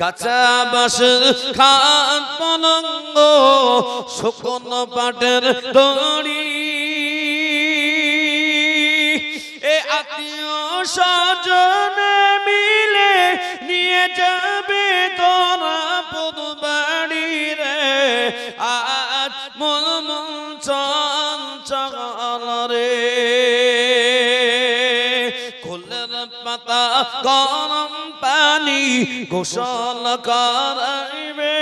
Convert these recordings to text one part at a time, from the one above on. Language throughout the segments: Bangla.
কাঁচা বাস খান পলঙ্গ, শুকন পাটের দড়ি। এ আত্মীয় স্বজন মিলে নিয়ে যাবে তোরা পুদ বাড়ি রে। আজ গোসল করাইবে,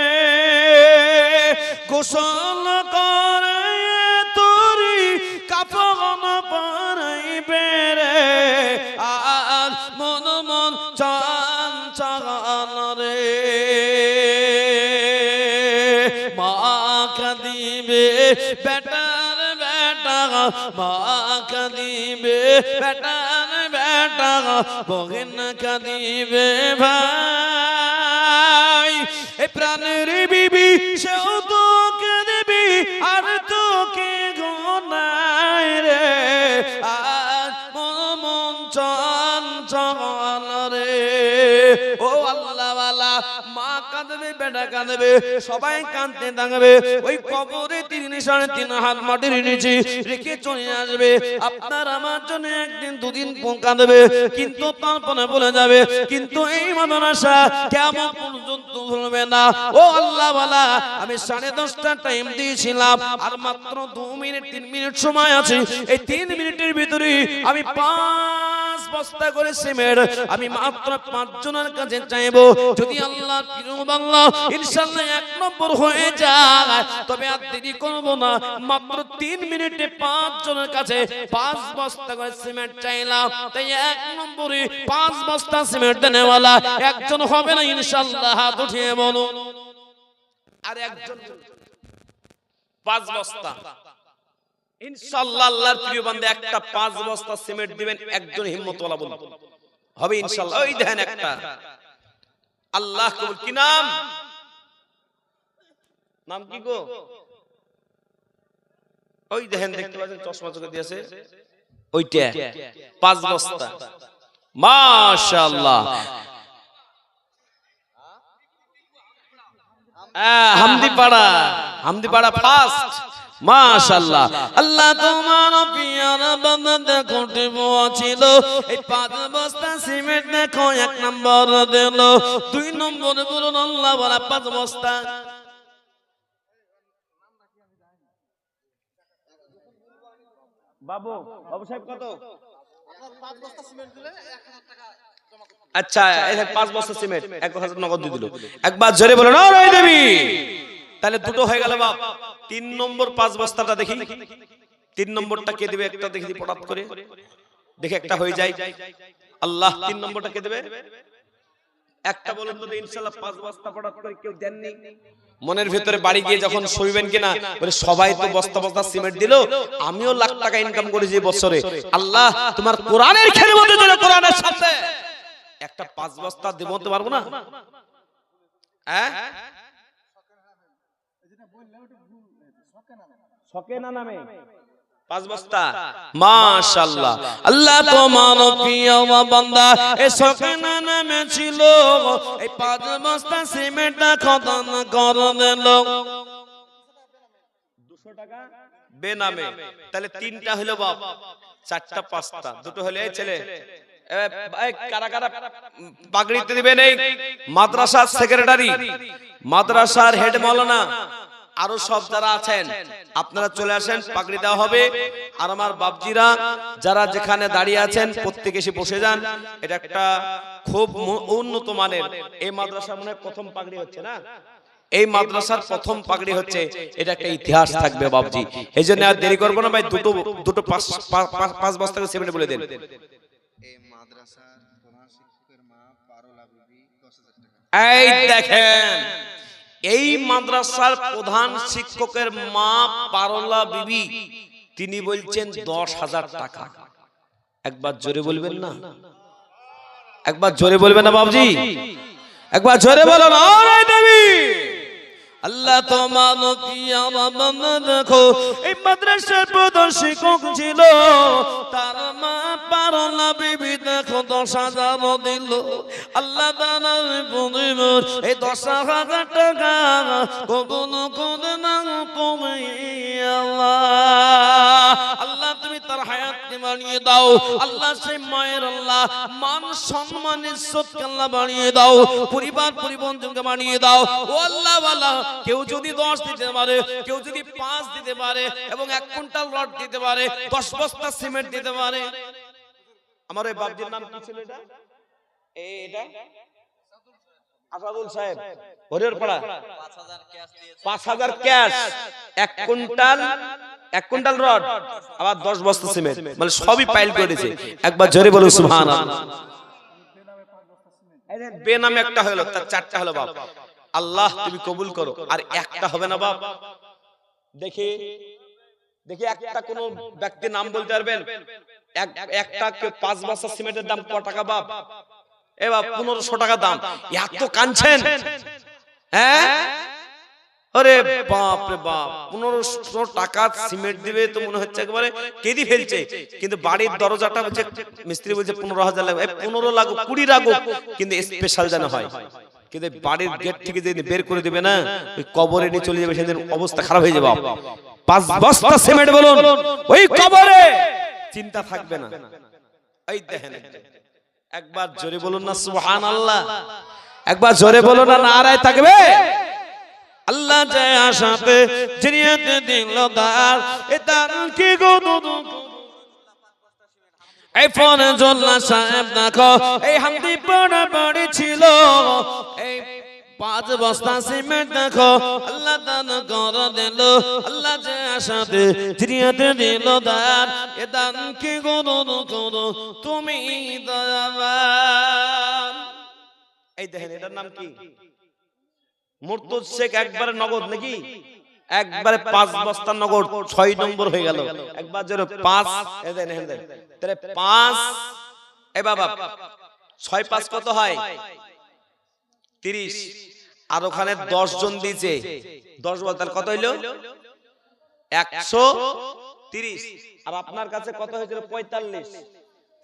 গোসল করে তোরি কাপন পরাইবে রে। আর মন মন চঞ্চল রে। মা কাঁদিবে, বেটার বেটা, মা কাঁদিবে, বেটার বেটা বহিন কাঁদিবে ভাই। এ প্রাণের বিবি, সেও তো কাঁদবি আর তোকে গোনায় রে। আর মন চঞ্চল রে। ও আল্লাহওয়ালা মা কাঁদবে সবাই কাঁদতে ওই কবরে তিন সাড়ে তিন হাত মাটির নিচে রেখে চলে আসবে। আপনার আমার জন্য একদিন দুদিন কাঁদবে, কিন্তু তারপরে বলে যাবে, কিন্তু এই মাদ্রাসা কেমন পর্যন্ত না? ও আল্লাহওয়ালা আমি সাড়ে দশটা টাইম দিয়েছিলাম, আর মাত্র দু মিনিট, তিন মিনিট সময় আছে। এই তিন মিনিটের ভিতরে আমি পাঁচ বস্তা করে সিমেন্ট আমি মাত্র পাঁচ জনের কাছে চাইব। যদি আল্লাহ বাংলা ইনশাল্লাহ এক নম্বর হয়ে যায়, তবে আর দেরি করব না। মাত্র তিন মিনিটে পাঁচ জনের কাছে পাঁচ বস্তা করে সিমেন্ট চাইলাম। তাই এক নম্বরে পাঁচ বস্তা সিমেন্ট দেনেওয়ালা একজন হবে না ইনশাল্লাহ হাত উঠিয়ে বলো আর একজন পাঁচ বস্তা। একটা পাঁচ বস্তা সিমেন্ট হবে পাঁচ বস্তা। হামদিপাড়া। হামদিপাড়া ফার্স্ট। মাশাআল্লাহ। আল্লাহ তোমার পিয়ার বান্দা দেখো টিপো ছিল। এই পাঁচ বস্তা সিমেন্ট দেখো এক নম্বর দিল। দুই নম্বর বলুন আল্লাহ বলা পাঁচ বস্তা। বাবু বাবু সাহেব কত? আচ্ছা পাঁচ বস্তা সিমেন্ট এক হাজার নগদ দিয়ে দিল। একবার জোরে বলো না রই দেবী! তাহলে দুটো হয়ে গেল বাপ। তিন নম্বর পাঁচ বস্তাটা দেখি। তিন নম্বরটা কে দেবে? একটা দেখি পটাত করে। দেখে একটা হয়ে যায়। আল্লাহ তিন নম্বরটা কে দেবে? একটা বলুন তো ইনশাআল্লাহ পাঁচ বস্তা পটাত করে কেউ দেননি। মনের ভিতরে বাড়ি গিয়ে যখন শুইবেন কিনা বলে সবাই তো বস্তা বস্তা সিমেন্ট দিল। আমিও লাখ টাকা ইনকাম করেছি এই বছরে। আল্লাহ তোমার কোরআনের খেলে মধ্যে চলে কোরআনের সাথে। একটা পাঁচ বস্তা দেব বলতে পারব না? হ্যাঁ? শকেনা নামে। পাঁচ বস্তা। মাশাআল্লাহ। আল্লাহ তোমার প্রিয় বান্দা? এ শকেনা নামে ছিল। এই পাঁচ বস্তা সিমেন্ট খতম করে দিল। 200 টাকা? বেনামে। তাহলে তিনটা হলো বাপ। চারটা পাঁচটা। দুটো হলে এই ছেলে। কারা কারা পাগড়িতে দিবেন এই মাদ্রাসার সেক্রেটারি মাদ্রাসার হেড মাওলানা আরও সব যারা আছেন আপনারা চলে আসেন পাগড়ি দেওয়া হবে। আর আমার বাবজিরা যারা যেখানে দাঁড়িয়ে আছেন প্রত্যেকে এসে বসে যান। এটা একটা খুব উন্নত মানের। এই মাদ্রাসা মনে প্রথম পাগড়ি হচ্ছে না? এই মাদ্রাসার প্রথম পাগড়ি হচ্ছে। এটা একটা ইতিহাস থাকবে বাবজি এই জন্য আর দেরি করব না ভাই দুটো দুটো পাঁচ বস্তা করে সিমেন্ট বলে দেন। এই মাদ্রাসার প্রধান শিক্ষকের মা পারোলা বিবি এই দেখেন। এই মাদ্রাসার প্রধান শিক্ষকের মা পারলা বিবি, তিনি বলছেন দশ হাজার টাকা। একবার জোরে বলবেন না। একবার জোরে বলবেন না বাবজি। একবার জোরে বলো আল্লাহ তোমার পিয়ারা দেখো, এই মাদ্রাসার প্রধান শিক্ষক ছিল, তার মা পারলা বিবি দেখো দশ হাজার দিল। আল্লাহ দানার পরিবার এই দশ হাজার টাকা কবুল করে না কমে আল্লাহ আল্লাহ তার হায়াতকে বাড়িয়ে দাও। আল্লাহ সেই মায়ের আল্লাহ মান সম্মান ইজ্জত আল্লাহ বাড়িয়ে দাও। পরিবার পরিবন্ধনকে বাড়িয়ে দাও। ও আল্লাহ আল্লাহ কেউ যদি দশ দিতে পারে কেউ যদি পাঁচ দিতে পারে এবং এক কুইন্টাল রড দিতে পারে দশ বস্তা সিমেন্ট দিতে পারে। আমার ওই বাপজির নাম কি ছিল এটা? এই এটা? আসাদুল সাহেব। হরিহর পাড়া। পাঁচ হাজার ক্যাশ। এক কুইন্টাল এক কুইন্টাল রড আবার দশ বস্তা সিমেন্ট। মানে সবই পাইল করেছে। একবার জোরে বলুন সুবহান বেনামে একটা হলো তার চারটা হলো বাপ। আল্লাহ তুমি কবুল করো। আর একটা হবে না বাপ। দেখি দেখি একটা কোন ব্যক্তির নাম বলতে পারবেন? এক একটা পাঁচ বস্তা সিমেন্টের দাম ক টাকা বাপ? এ বাপ পনেরোশো টাকা দাম। এত কানছেন হ্যাঁ? আরে বাপ রে বাপ পনেরোশো টাকা সিমেন্ট দিবে তো মনে হচ্ছে একেবারে কেঁদি ফেলছে। কিন্তু বাড়ির দরজাটা বলছে মিস্ত্রি বলছে পনেরো হাজার লাগবে। পনেরো লাগুক কুড়ি লাগুক কিন্তু স্পেশাল যেন হয়। কিন্তু বাড়ির গেট থেকে যেদিন বের করে দেবে না ওই কবরে নিয়ে চলে যাবে সেদিন অবস্থা খারাপ হয়ে যাবে পাঁচ বস্তা সিমেন্ট বলুন ওই কবরে চিন্তা থাকবে না। এই দেখেন একবার জোরে বলুন না সুবহান আল্লাহ একবার জোরে বলুন না নারায় থাকবে। আল্লাহ যে আশাতে জিনিয়াতে দিল দার, এ কি গো দুদু এই ফোনে জল্লা সাহেব দেখো, এই হামদি পড়া পড়ে ছিল। এই পাঁচ বস্তা সিমেন্ট দেখো, আল্লাহ দান কর দিল, আল্লাহ যে আশাতে জিনিয়াতে দিল দার, এ দান কি গো দুদু করো, তুমি দয়াবান। এই দেখেন, এটার নাম কি? মুর্তুদ শেখ একবারে নগদ নাকি? একবারে পাঁচ বস্তা নগদ ছয় নম্বর হয়ে গেল। একবার জোরে পাঁচ এ দেন, তাহলে পাঁচ এ বাবা ছয় পাঁচ কত হয়? তিরিশ। আর ওখানে দশ জন দিয়েছে। দশ বল তাহলে কত হইল? একশো তিরিশ। আর আপনার কাছে কত হয়েছিল? পঁয়তাল্লিশ।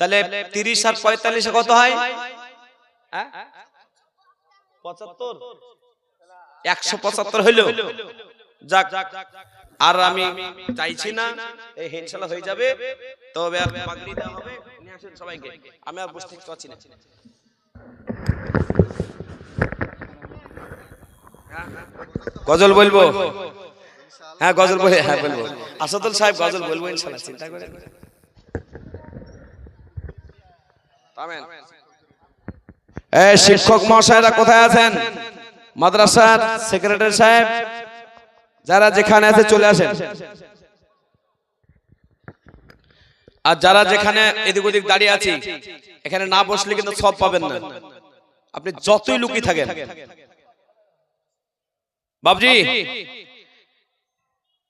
তাহলে তিরিশ আর পঁয়তাল্লিশে কত হয়? হ্যাঁ? পঁচাত্তর। একশো পঁচাত্তর হইল। যাক, আর আমি চাইছি না, এই হিংসালা হয়ে যাবে। তবে আর পাগড়ি দেওয়া হবে, নিয়ে আসেন সবাইকে। আমি আর থাকতে পারছি না। গজল বলব? হ্যাঁ গজল বলে হ্যাঁ বলব। আসাদুল সাহেব, গজল বলব ইনশাল্লাহ চিন্তা। এই শিক্ষক মহাশয়রা কোথায় আছেন? মাদ্রাসার সেক্রেটারি সাহেব, যারা যেখানে আছে চলে আসেন। আর যারা যেখানে এদিক ওদিক দাঁড়িয়ে আছি, এখানে না বসলে কিন্তু সব পাবেন না। আপনি যতই লুকিয়ে থাকেন। বাবজি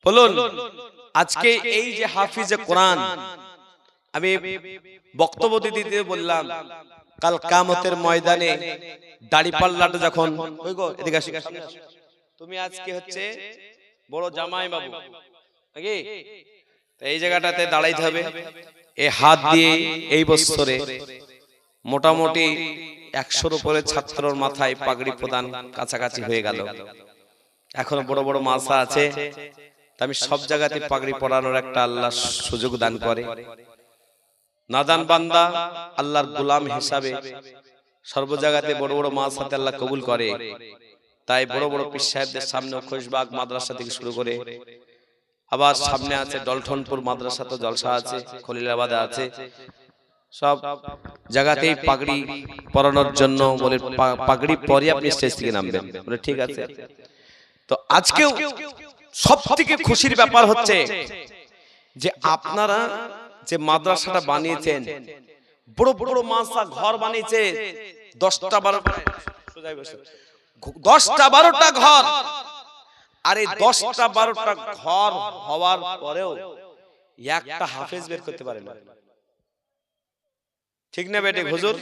বলুন, আজকে এই যে হাফিজে কোরআন, আমি বক্তব্য দিতে বললাম কাল কামতের ময়দানে দাড়ি পাল্লাটা যখন, ওই গো, এদিকে আসি তুমি আজকে হচ্ছে বড় জামাই বাবু, নাকি? এই জায়গাটাতে দাঁড়াইতে হবে। এই হাত দিয়ে এই বছরে মোটামুটি একশোর উপরে ছাত্রর মাথায় পাগড়ি প্রদান কাছাকাছি হয়ে গেল। এখনও বড় বড় মাসা আছে। আমি সব জায়গাতে পাগড়ি পরানোর একটা আল্লাহ সুযোগ দান করে। নাদান বান্দা, আল্লাহর গোলাম হিসাবে সর্ব জায়গাতে বড় বড় মাস হাতে আল্লাহ কবুল করে। তাই বড় বড় পীর সাহেবদের সামনে খোশবাগ মাদ্রাসা থেকে শুরু করে। আবার সামনে আছে ডলঠনপুর মাদ্রাসা তো জলসা আছে, খলিলাবাদে আছে। সব জায়গাতেই পাগড়ি পরানোর জন্য বলে পাগড়ি পরে আপনি স্টেজ থেকে নামবেন। বলে ঠিক আছে। তো আজকেও সব থেকে খুশির ব্যাপার হচ্ছে যে আপনারা যে মাদ্রাসাটা বানিয়েছেন। বড় বড় মাসা ঘর বানিয়েছে। দশটা বারোটা দশটা বারোটা ঘর। আর এই দশটা বারোটা ঘর হওয়ার পরেও একটা হাফেজ বের করতে পারে না। ঠিক না বেটে হুজুর?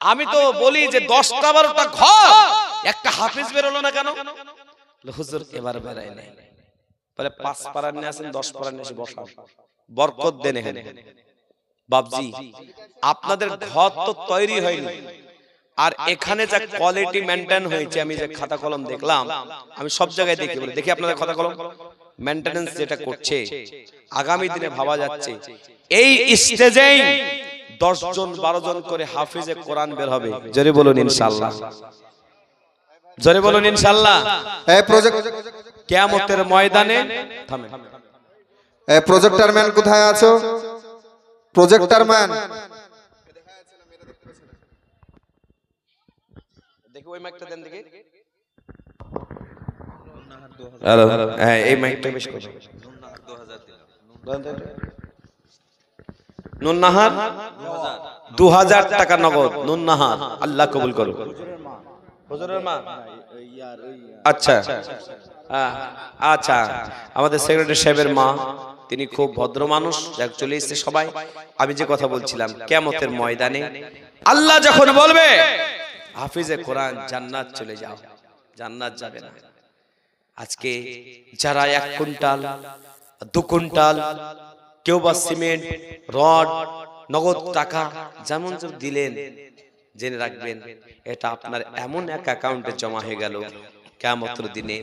আমি তো বলি যে দশটা বারোটা ঘর, একটা হাফেজ বেরোলো না কেন? হুজুর এবার বেড়াই নাই বলে পাঁচ পাড়ার নিয়ে আসেন দশ পাড়ার নিয়ে এসে বসা বরকত দেন এখানে বাবজি আপনাদের ঘর তো তৈরি হয়নি। আর এখানে যা কোয়ালিটি মেনটেন হয়েছে আমি যে খাতা কলম দেখলাম আমি সব জায়গায় দেখি বলে। দেখি আপনাদের খাতা কলম? মেনটেনেন্স যেটা করছে আগামী দিনে ভাবা যাচ্ছে এই স্টেজেই দশ জন বারো জন করে হাফিজে কোরআন বের হবে। জোরে বলুন ইনশাল্লাহ। জোরে বলুন ইনশাল্লাহ। এই প্রজেক্ট কেয়ামতের ময়দানে থামেন এই ম্যান কোথায় আছো? প্রজেক্টর ম্যান দেখি ওই মাইকটা দেন দেখি। হ্যালো হ্যাঁ এই মাইকটা বেশি কথা নুননাহার? দু হাজার টাকা নগদ। নুননাহার। আল্লাহ কবুল করো হুজুরের মা? আচ্ছা। হ্যাঁ, আচ্ছা। আমাদের সেক্রেটারি সাহেবের মা তিনি খুব ভদ্র মানুষ যাক চলে এসেছে সবাই। আমি যে কথা বলছিলাম কেমতের ময়দানে আল্লাহ যখন বলবে হাফিজে কোরআন জান্নাত চলে যাও জান্নাত যাবে না। আজকে যারা এক কুইন্টাল দু কুইন্টাল কেউ বা সিমেন্ট রড নগদ টাকা যেমন দিলেন জেনে রাখবেন, এটা আপনার এমন এক অ্যাকাউন্টে জমা হয়ে গেল কেমতর দিনে।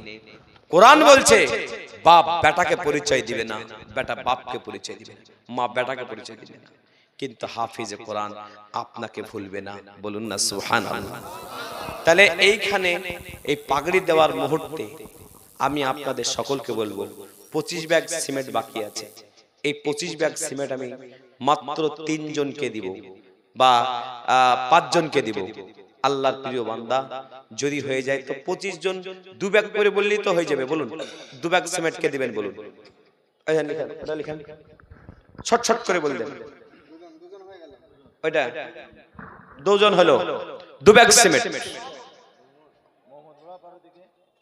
কোরআন বলছে, বাপ বেটাকে পরিচয় দিবে না, বেটা বাপকে পরিচয় দিবে মা বেটাকে পরিচয় দিবে না। কিন্তু হাফিজে কোরআন আপনাকে ভুলবে না, বলুন না সুহান তাহলে এইখানে এই পাগড়ি দেওয়ার মুহূর্তে আমি আপনাদের সকলকে বলব, পঁচিশ ব্যাগ সিমেন্ট বাকি আছে। এই পঁচিশ ব্যাগ সিমেন্ট আমি মাত্র তিনজনকে দিব। বা পাঁচজনকে দিব। আল্লাহর প্রিয় বান্দা যদি হয়ে যায় তো পঁচিশ জন দু ব্যাগ করে বললেই তো হয়ে যাবে বলুন। দু ব্যাগ সিমেন্টকে দিবেন বলুন। এই যে লিখেন, ওটা ছট ছট করে বললেন ওইটা? দুজন হলো। দু ব্যাগ সিমেন্ট।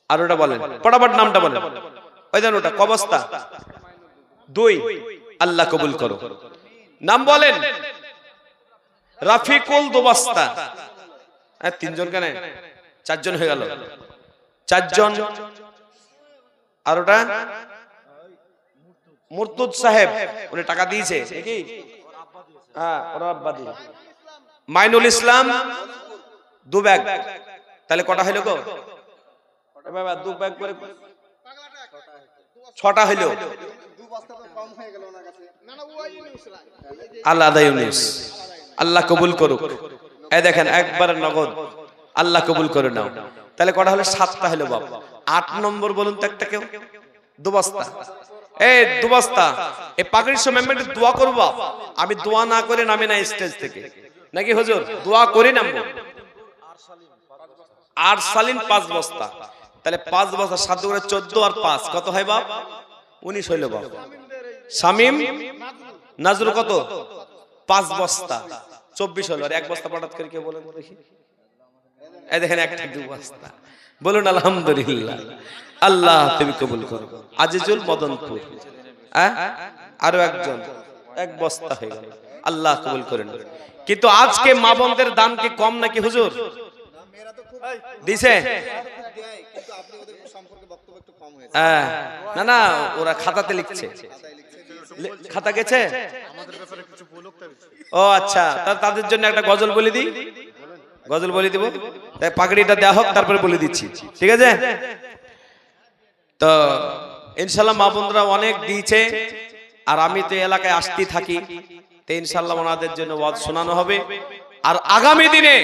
আর ওটা বলেন। পটাপট নামটা বলেন। ওই দেন ওটা কবস্তা। দুই আল্লাহ কবুল করো। নাম বলেন। রাফিকুল দুবাস্তা। হ্যাঁ তিনজন কেন? চারজন হয়ে গেল। চারজন। আর ওটা মুর্তুদ সাহেব উনি টাকা দিয়েছে। নাকি হ্যাঁ ওরা আব্বা দিয়ে। মাইনুল ইসলাম দু ব্যাগ। তাহলে কটা হইল গো? বাবা দু ব্যাগ করে ছটা হইল। আল্লাহ ইউনিস। আল্লাহ কবুল করুক। এ দেখেন, একবার নগদ। আল্লাহ কবুল করে নাও। তাহলে কটা হলো? সাতটা হলো বাপ। আট নম্বর বলুন তো একটা কেউ। দুবস্তা। এই দুবস্তা। এই পাগড়ির সময় দোয়া করব, বাপ। আমি দোয়া না করে নামি না স্টেজ থেকে। নাকি হুজুর? দোয়া করে নামবো। আর সালিন পাঁচ বস্তা। তাহলে পাঁচ বস্তা, সাত করে চোদ্দ আর পাঁচ। কত হয় বাপ? উনিশ হইল বাপ। শামিম? নাজরু কত? পাঁচ বস্তা। চব্বিশ হলো আর এক বস্তা হঠাৎ করে কেউ বলেন দেখি। এই দেখেন একটা দু বস্তা। বলুন আলহামদুলিল্লাহ। আল্লাহ তুমি কবুল করো। আজিজুল মদনপুর হ্যাঁ? আরও একজন এক বস্তা হয়ে গেল। আল্লাহ কবুল করেন। কিন্তু আজকে মা বোনদের দাম কি কম নাকি হুজুর? দিছে? হ্যাঁ। না না ওরা খাতাতে লিখছে। খাতা গেছে? ও আচ্ছা। তাদের জন্য একটা গজল বলে দিই। গজল বলে দিব। তাই পাগড়িটা দেওয়া হোক তারপরে বলে দিচ্ছি। ঠিক আছে? তো ইনশাল্লাহ মা বোনরা অনেক দিয়েছে আর আমি তো এই এলাকায় আসতেই থাকি। তো ইনশাল্লাহ ওনাদের জন্য ওয়াজ শোনানো হবে। আর আগামী দিনে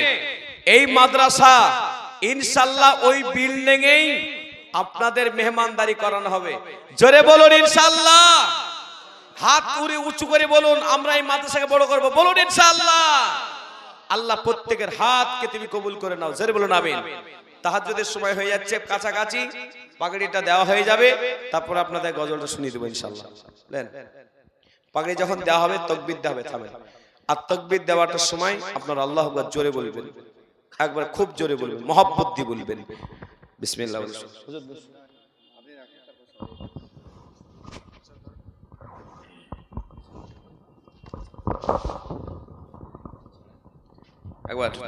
এই মাদ্রাসা ইনশাল্লাহ ওই বিল্ডিং এই আপনাদের মেহমানদারি করানো হবে। জোরে বলুন ইনশাল্লাহ। হাত উড়ে উঁচু করে বলুন, আমরা এই মাদ্রাসাকে বড় করব। বলুন, ইনশাআল্লাহ। আল্লাহ প্রত্যেকের হাতকে তুমি কবুল করে নাও। জোরে বলুন, আমিন। তাহাজ্জুদের সময় হয়ে যাচ্ছে, কাছাকাছি পাগড়িটা দেওয়া হয়ে যাবে। তারপর আপনাদের গজলটা শুনিয়ে দেবো, ইনশাআল্লাহ। নেন। পাগড়ি যখন দেওয়া হবে, তকবির দেওয়া হবে, থামেন। আর তকবির দেওয়াটার সময় আপনার আল্লাহ আকবার জোরে বলবেন। একবার খুব জোরে বলবেন, মহব্বত দিয়ে বলবেন। বিসমিল্লাহ বলুন। হুজুর বসুন।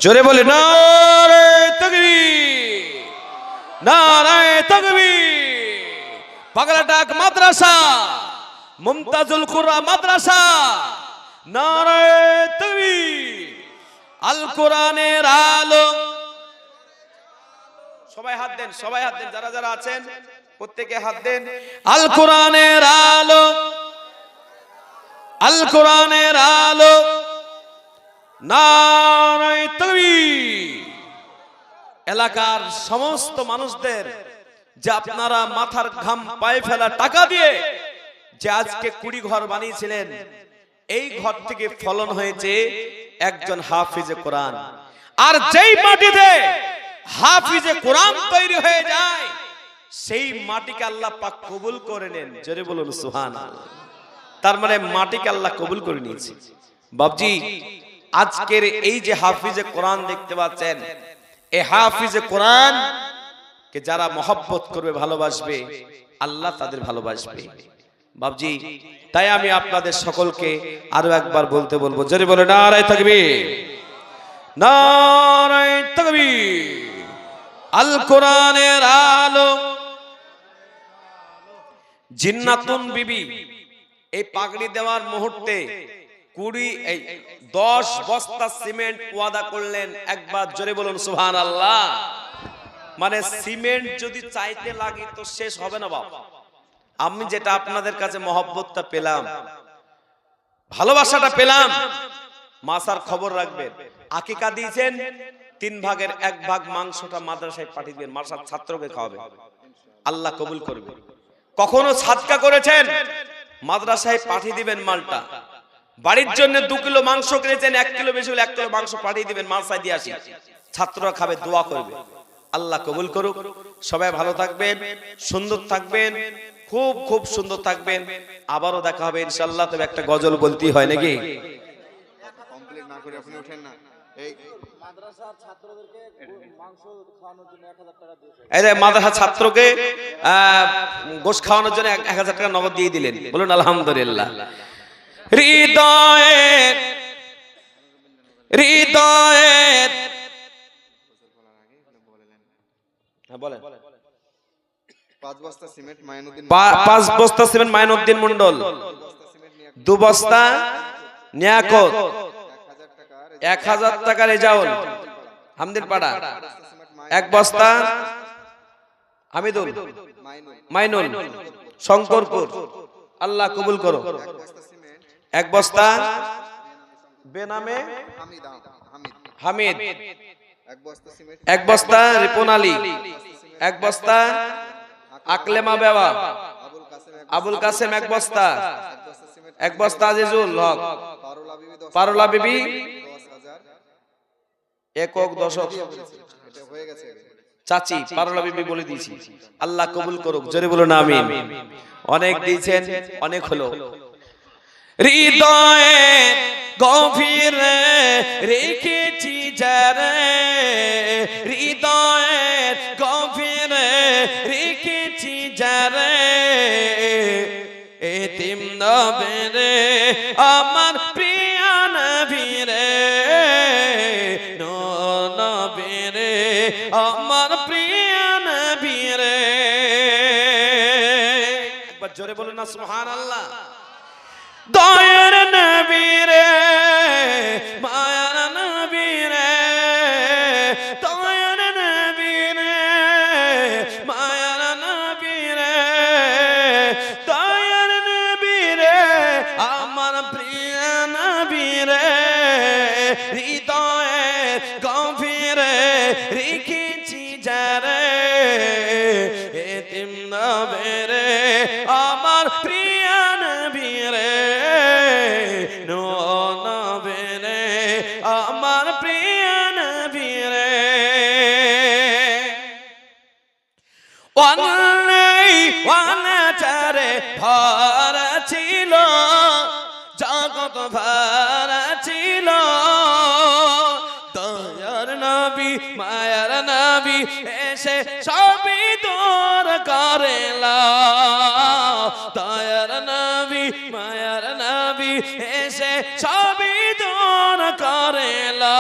জোরে বলে, নারে তকবীর, নারায় তকবীর। পাগলা ডাক মাদ্রাসা, মুমতাজুল কুরআন মাদ্রাসা, নারায়ে তাকবীর। আল কোরআনের আলো। সবাই হাত দেন, সবাই হাত দেন, যারা যারা আছেন, প্রত্যেকে হাত দেন। আল কোরআনের আলো। আল কোরআনের আলো এলাকার সমস্ত মানুষদের যে আপনারা মাথার ঘাম পায়ে ফেলা টাকা দিয়ে যে আজকে কুড়ি ঘর বানিয়েছিলেন, এই ঘর থেকে ফলন হয়েছে একজন হাফিজে কোরআন। আর যেই মাটিতে হাফিজে কোরআন তৈরি হয়ে যায়, সেই মাটিকে আল্লাহ পাক কবুল করে নেন। জোরে বলুন সুহান তার মানে মাটিকে আল্লাহ কবুল করে নিয়েছে। বাবজি আজকের এই যে হাফিজে কোরআন দেখতে পাচ্ছেন, এ হাফিজে কোরআন কে যারা মহব্বত করবে, ভালোবাসবে, আল্লাহ তাদের ভালোবাসবে। বাবজি তাই আমি আপনাদের সকলকে আরও একবার বলতে বলব, জোরে বলে, নারায় থাকবে নারায় থাকবি আল কোরআনের আলো, জিন্নাতুন বিবি এই পাগড়ি দেওয়ার মুহূর্তে কুড়ি, এই দশ বস্তা সিমেন্ট ওয়াদা করলেন, একবার জোরে বলুন সুহান আল্লাহ মানে সিমেন্ট যদি চাইতে লাগে তো শেষ হবে না বাবা আমি যেটা আপনাদের কাছে মহব্বতটা পেলাম, ভালোবাসাটা পেলাম, মাসার খবর রাখবেন। আকিকা দিয়েছেন, তিন ভাগের এক ভাগ মাংসটা মাদ্রাসায় পাঠিয়ে দিবেন মাসার ছাত্রকে খাওয়াবে আল্লাহ কবুল করবে। কখনো সাদকা করেছেন? মাদ্রাসায় পাঠিয়ে দিবেন মালটা। বাড়ির জন্য দু কিলো মাংস কিনেছেন, এক কিলো বেশি হলে এক কিলো মাংস পাঠিয়ে দিবেন মাদ্রাসায় দিয়ে আসি। ছাত্ররা খাবে, দোয়া করবে। আল্লাহ কবুল করুক। সবাই ভালো থাকবেন, সুন্দর থাকবেন, খুব খুব সুন্দর থাকবেন। আবারও দেখা হবে ইনশাল্লাহ তবে একটা গজল বলতেই হয় নাকি? না করে আপনি না। এই যে মাদ্রাসা ছাত্রকে গোশ খাওয়ানোর জন্য এক হাজার টাকা নগদ দিয়ে দিলেন। বলুন আলহামদুলিল্লাহ। হৃদয়ের হৃদয়ের হ্যাঁ, বলেন। পাঁচ বস্তা সিমেন্ট মাইনুদ্দিন পা- পাঁচ বস্তা সিমেন্ট মাইনুদ্দিন মন্ডল দু বস্তা নিয়াকত। এক হাজার টাকা রেজাউল হামদির পাড়া। এক বস্তা হামিদুল। মাইনুল। শঙ্করপুর। আল্লাহ কবুল করো। এক বস্তা বেনামে হামিদ। এক বস্তা রিপন আলী। এক বস্তা আকলেমা বেওয়া। আবুল কাসেম এক বস্তা। এক বস্তা আজিজুল হক। পারুলা বিবি। একক দশক চাচি পারুলা বিবি বলে দিয়েছি। আল্লাহ কবুল করুক জোরে বলুন আমি অনেক দিয়েছেন অনেক হলো। হৃদয়ে গভীরে রেখেছি যারে হৃদয়ে গভীরে রেখেছি যারে এতিম নবেরে আমার না সুবহানাল্লাহ। দয়ার অনাচারে ভরা ছিল, জগৎ ভরা ছিল। দয়ার নবী, মায়ার নবী এসে সবই দূর করেলা। দয়ার নবী, মায়ার নবী এসে সবই দূর করেলা।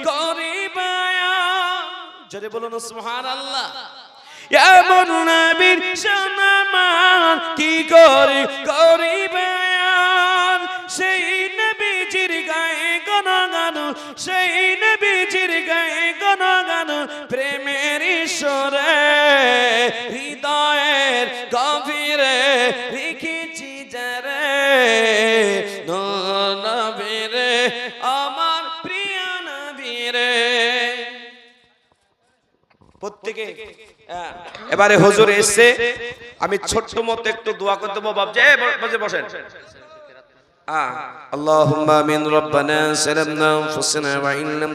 করি করি বায়া বলুন এমন নবীর সনামান কি করে করিবে আর? সেই নবীজির গায়ে গণগান সেই নবীজির গায়ে গণগান প্রেমের ঈশ্বরে এবারে হুজুর এসছে আমি ছোট্ট মতো একটু দোয়া করতে বাবজি বসে বসেন। আল্লাহ সালামনা ফুসনা ওয়া ইন লাম